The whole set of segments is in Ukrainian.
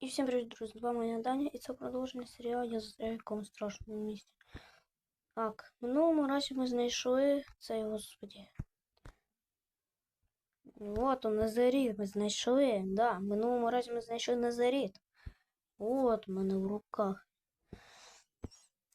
І всім привіт, друзі! З вами я Даня, і це продовження серіалу Я застряг в якомусь страшному місці. Так, в минулому разі ми знайшли цей, господі. От он, Назаріт, ми знайшли. Да, в минулому разі ми знайшли Назаріт. От у мене в руках.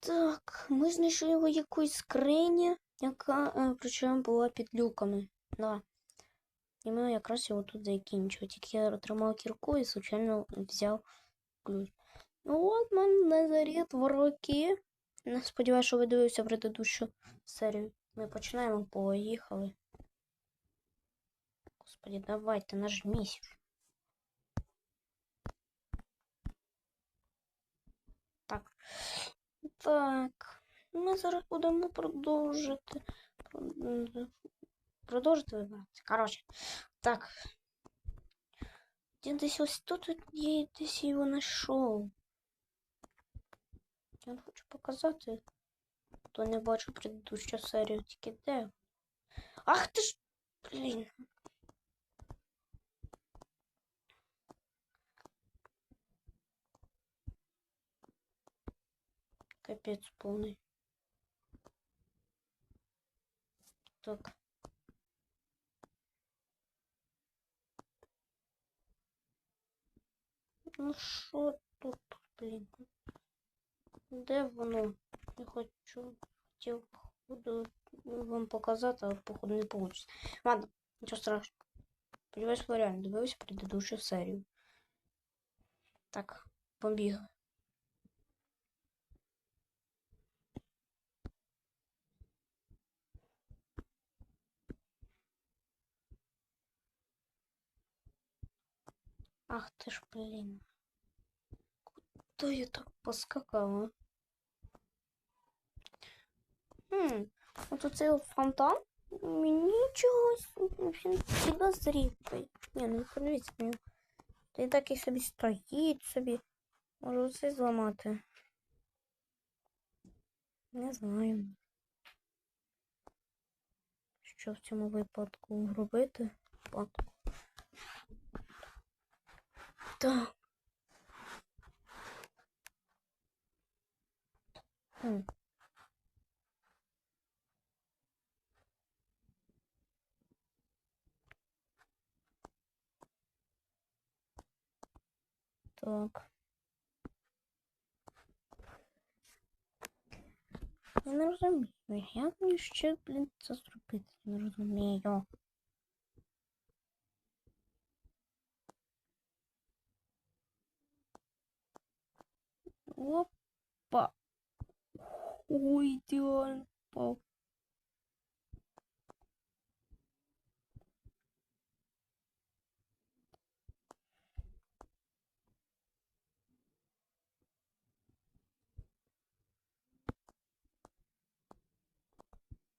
Так, ми знайшли його в якоїсь скрині, яка е, причому була під люками. Да. І ми якраз його тут закінчили. Тільки я отримав кірку і случайно взяв ключ. Ну от мене Назаріт в руки. Не сподіваюся, що ви дивилися предыдущу серію. Ми починаємо, поїхали. Господи, давайте, нажмись. Так. Так. Ми зараз будемо продовжити. Про- Продовжити вибиратися. Коротше. Так. Я десь ось тут от я десь його знайшов. Я вам хочу показати. Хто не бачив предыдущу серію, тільки де. Ах ти ж! Блін. Капець повний. Так. Ну що тут, блін? Де воно? Я хочу хотів походу вам показати, але походу не вийде. Ладно, нічого страшного. Сподіваюсь, ви реально дивилися предыдущу серію. Так, побігли. Ах ти ж, блін. Куди я так поскакала? Хм, от оцей фонтан. Мені чогось він підозрілий. Ні, ну подивіться на нього. Він так і собі стоїть собі. Може оце зламати. Не знаю. Що в цьому випадку робити? Випадку. Так. Хм. Так. Я не розумію. Як мені ще, блін, це зробити? Не розумію. Опа. Ой, идеально попал.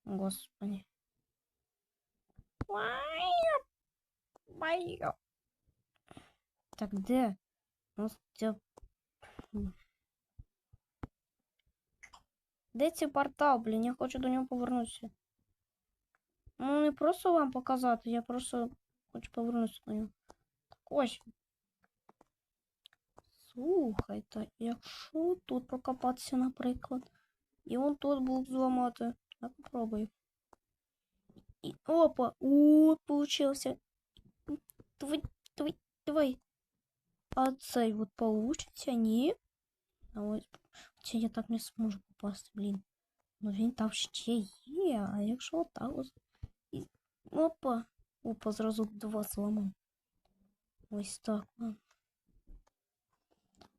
Господи. Так, где? У нас где... Де цей портал, блін? Я хочу до нього повернутися. Ну, не просто вам показати, я просто хочу повернутися до нього. Так ось. Слухайте, якщо тут прокопатися, наприклад, і он тут був зламати. Я попробую. І опа! О, получився. Давай, давай, давай. А цей от получиться, ні? А ось Чи я так не зможу попасти, блін. Ну він там ще є, а якщо отак ось. І... Опа! Опа, зразу два зламав. Ось так. ладно.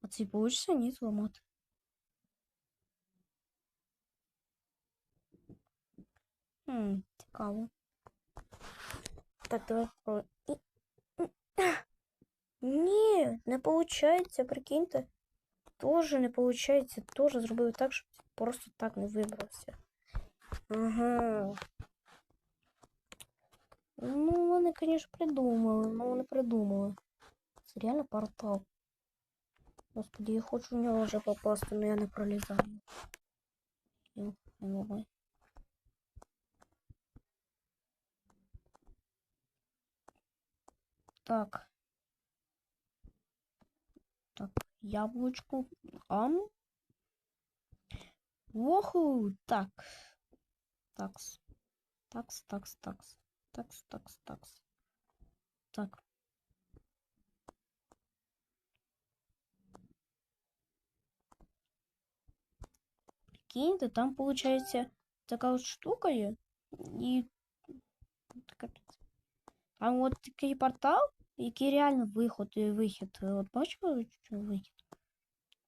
А цей получиться ні зламати. Хм, цікаво. Так, давай і- Ні, не получається, прикиньте. Тоже не получається, тоже зробив так, щоб просто так не вибрався. Ага. Ну, вони, звісно, придумали, ну вони придумали. Це реально портал. Господи, я хочу в нього вже попасти, але я не пролізаю. Йо, йо, Так. яблучко. Ам. Оху, так. Такс. Такс, такс, такс. Такс, такс, такс. Так. Прикиньте, там получается така от штука є. І така. Там от такий портал, який реально виход і вихід. От бачили, що вихід?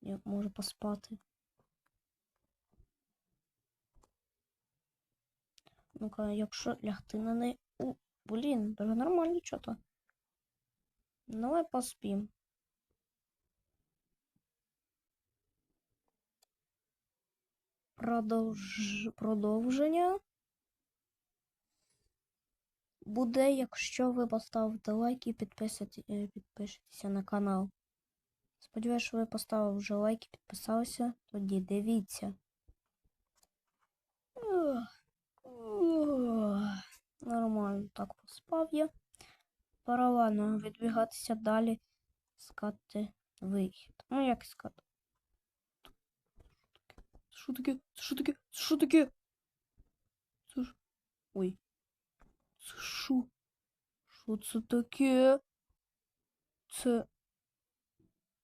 Я можу поспати. Ну-ка, якщо лягти на неї. О, блін, даже нормально що-то. Давай поспім. Продовж... Продовження буде, якщо ви поставите лайк і підписати... е, підпишетеся на канал. Сподіваюсь, що ви поставили вже лайк і підписалися. Тоді дивіться. Нормально так поспав я. Пора ладно відбігатися далі, скати вихід. Ну, як скати? Що таке? Що таке? Що таке? Це ж... Ой. Це що? Що це таке? Це...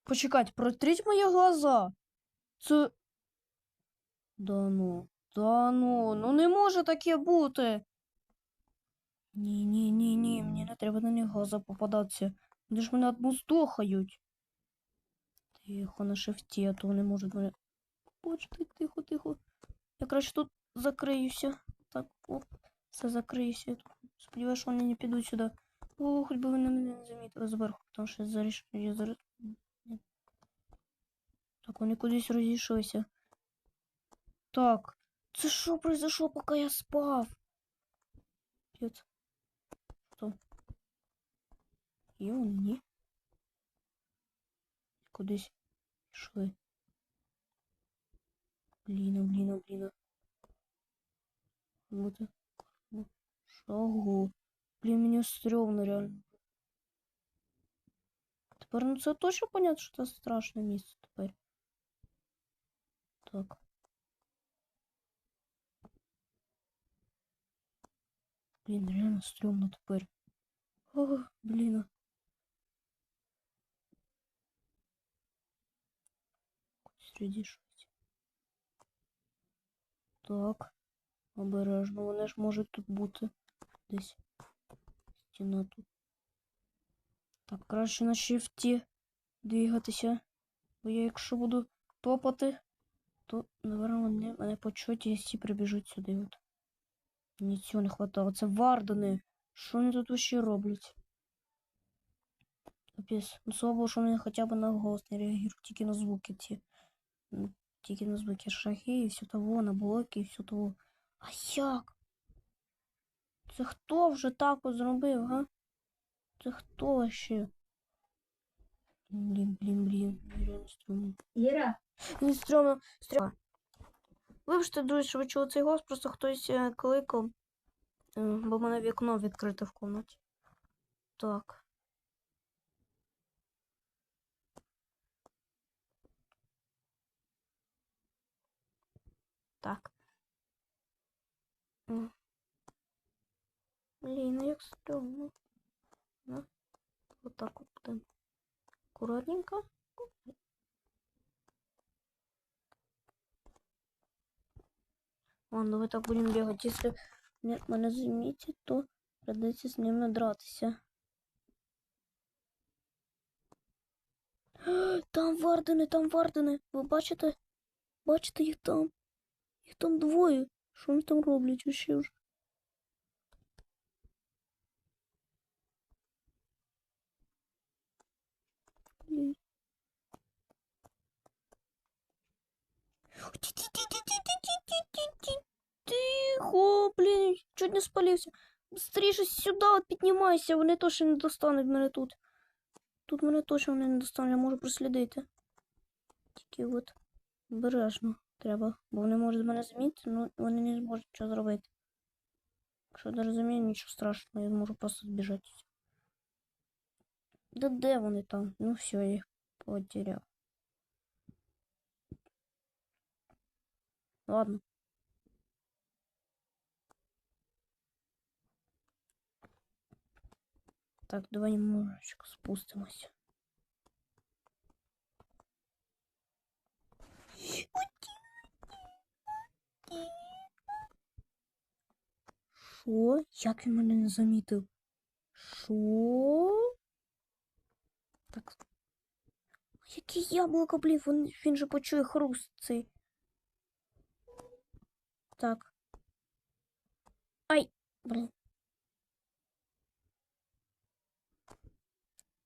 Почекайте, протріть мої глаза. Це... Да ну, да ну, ну не може таке бути. Ні, ні, ні, ні, мені не треба на них глаза попадатися. Вони ж мене отмустохають. Тихо, на шифті, а то вони можуть мене. Боже, тихо, тихо. Я краще тут закриюся. Так, оп, все закриюся. Сподіваюся, що вони не підуть сюди. О, хоч би вони мене не замітили зверху, тому що я зараз. Ні. Так, вони кудись розійшлися. Так, це що произошло, поки я спав? П'ять. Що? Є вони, ні? Кудись йшли. Блін, блін, блін. Вот. Шагу. Блін, мені стрьомно реально. Тепер ну це точно понятно, що це страшне місце тепер. Так. Блін, реально стрьомно тепер. О, блін. Среди щось. Так. Обережно, вони ж можуть тут бути. Десь. Стіна тут. Так, краще на шифті двигатися. Бо я якщо буду топати, то, напевно, вони мене почують і всі прибіжуть сюди. От. Мені цього не хватало. Це вардани. Що вони тут вообще роблять? Капець. Ну, слава Богу, що вони хоча б на голос не реагують, тільки на звуки. Ну, Тільки на звуки шахи і все того, на блоки і все того. А як? Це хто вже так от зробив, га? Це хто ще? Блін, блін, блін. Іра, Він стрьомно, стрьомно. Вибачте, друзі, що ви чули цей голос, просто хтось е, кликав, е, бо в мене вікно відкрите в кімнаті. Так. Так. Блін, ну як стрьомно. Ну, вот так вот. Аккуратненько. Ладно, давай так будемо бігати. Меня, мене замітять, то придеться з ними дратися. Там вардени, там вардени. Ви бачите? Бачите їх там? Їх там двоє. Що вони там роблять вообще вже? Блін. Тихо, блін, чуть не спалився. Быстріше сюди от піднімайся, вони точно не достануть мене тут. Тут мене точно вони не достануть, я можу прослідити. Тільки от обережно треба, бо вони можуть мене замітити, але вони не зможуть нічого зробити. Якщо не розумію, нічого страшного, я можу просто збіжати. Да де вони там? Ну все, я їх потеряв. Ладно. Так, давай немножечко спустимось. Що? Як він мене не замітив? Що? Так. Яке яблуко, блін, він, він же почує хруст цей. Так. Ай, блін.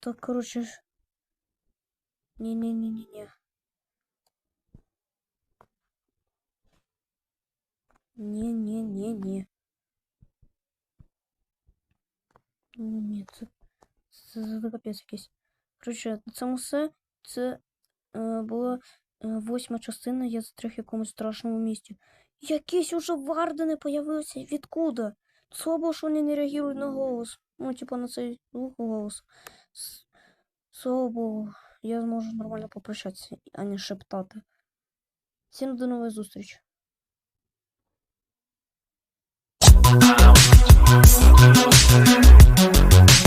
Так, короче. Не-не-не-не-не. Не-не-не-не. Ні, це, це, це капець якийсь. Коротше, на цьому все. Це е, була е, восьма частина, я застряг в якомусь страшному місті. Якісь уже вардени появилися. Відкуда? Слабо, що вони не реагують на голос. Ну, типа на цей звук голос. Слава Богу, я зможу нормально попрощатися, а не шептати. Всім до нової зустрічі. Thank